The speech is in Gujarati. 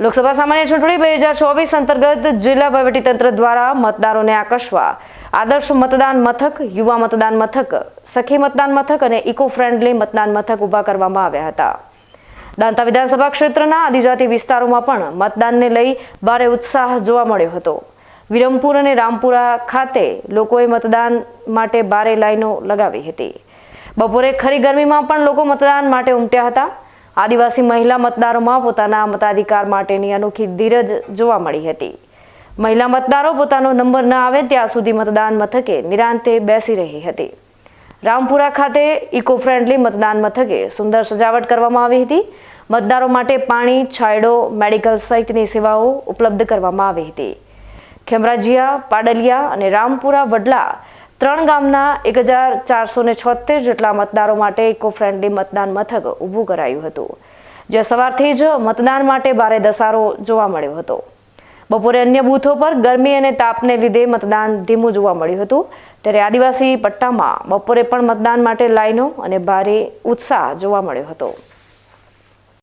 લોકસભા સામાન્ય ચૂંટણી બે હજાર ચોવીસ અંતર્ગત જિલ્લા વહીવટીતંત્ર દ્વારા મતદારોને આકર્ષવા. આદર્શ મતદાન મથક, યુવા મતદાન મથક, સખી મતદાન મથક અને ઇકો ફ્રેન્ડલી મતદાન મથક ઊભા કરવામાં આવ્યા હતા. દાંતા વિધાનસભા ક્ષેત્રના આદિજાતિ વિસ્તારોમાં પણ મતદાનને લઈ ભારે ઉત્સાહ જોવા મળ્યો હતો. વિરમપુર અને રામપુરા ખાતે લોકોએ મતદાન માટે ભારે લાઈનો લગાવી હતી. બપોરે ખરી ગરમીમાં પણ લોકો મતદાન માટે ઉમટ્યા હતા. આદિવાસી મહિલા મતદારોમાં પોતાના મતાધિકાર માટેની અનોખી ધીરજ જોવા મળી હતી. મહિલા મતદારો પોતાનો નંબર ન આવે ત્યાં સુધી મતદાન મથકે નિરાંતે બેસી રહી હતી. રામપુરા ખાતે ઇકો ફ્રેન્ડલી મતદાન મથકે સુંદર સજાવટ કરવામાં આવી હતી. મતદારો માટે પાણી, છાંયડો, મેડિકલ સહિતની સેવાઓ ઉપલબ્ધ કરવામાં આવી હતી. ખેમરાજીયા, પાડલિયા અને રામપુરા વડલા ત્રણ ગામના એક હજાર ચારસો ને છોતેર જેટલા મતદારો માટે ઇકો ફ્રેન્ડલી મતદાન મથક ઊભું કરાયું હતું. જ્યાં સવારથી જ મતદાન માટે ભારે ધસારો જોવા મળ્યો હતો. બપોરે અન્ય બૂથો પર ગરમી અને તાપને લીધે મતદાન ધીમું જોવા મળ્યું હતું. ત્યારે આદિવાસી પટ્ટામાં બપોરે પણ મતદાન માટે લાઈનો અને ભારે ઉત્સાહ જોવા મળ્યો હતો.